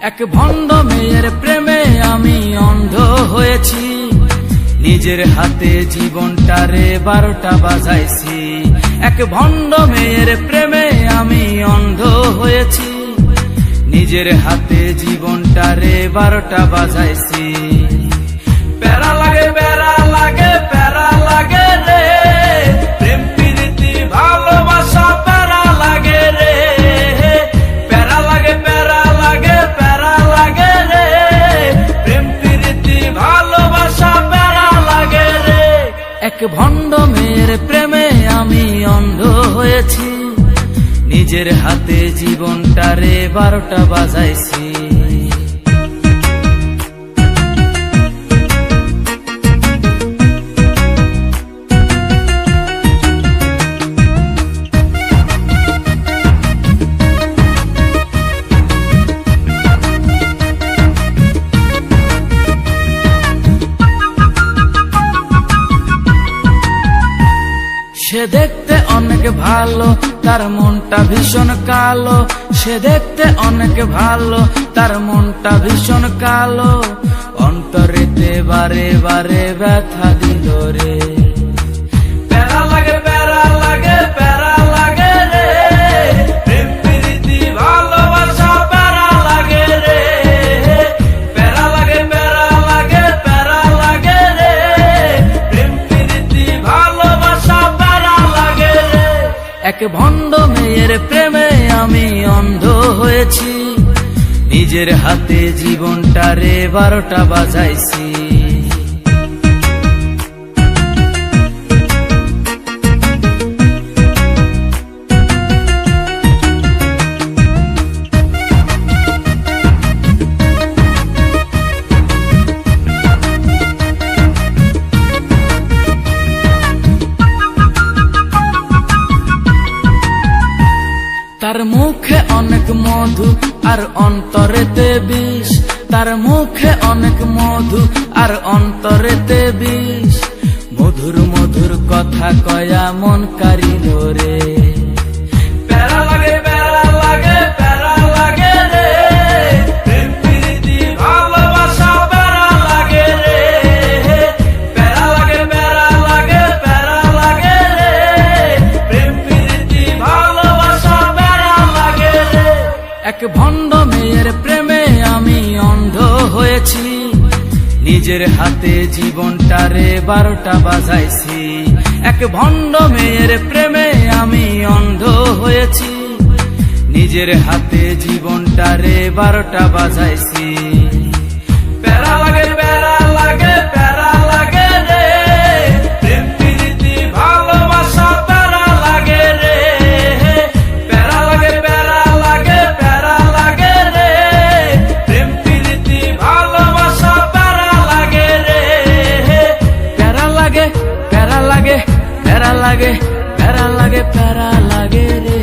এক ভণ্ড মেয়ের প্রেমে আমি অন্ধ হয়েছি। নিজের হাতে জীবনটারে বারোটা বাজাইছি। এক ভণ্ড মেয়ের প্রেমে আমি অন্ধ হয়েছি। নিজের হাতে জীবনটারে বারোটা বাজাইছি। প্যারা এক ভণ্ড মেয়ের প্রেমে আমি অন্ধ হয়েছি। নিজের হাতে জীবনটারে বারোটা বাজাইছি। সে দেখতে অনেক ভালো, তার মনটা ভীষণ কালো। সে দেখতে অনেক ভালো, তার মনটা ভীষণ কালো। অন্তরেতে বারে বারে ব্যথা দিল রে। এক ভণ্ড মেয়ের প্রেমে আমি অন্ধ হয়েছি। নিজের হাতে জীবনটারে বারোটা বাজাইছি। তার মুখে অনেক মধু আর অন্তরেতে বিষ। তার মুখে অনেক মধু আর অন্তরেতে বিষ। মধুর মধুর কথা কয়া মন কারি রে। এক ভণ্ড মেয়ের প্রেমে আমি অন্ধ হয়েছি। নিজের হাতে জীবনটারে বারোটা বাজাইছি। এক ভণ্ড মেয়ের প্রেমে আমি অন্ধ হয়েছি। নিজের হাতে জীবনটারে বারোটা বাজাইছি। প্যারা লাগে প্যারা লাগে প্যারা লাগে রে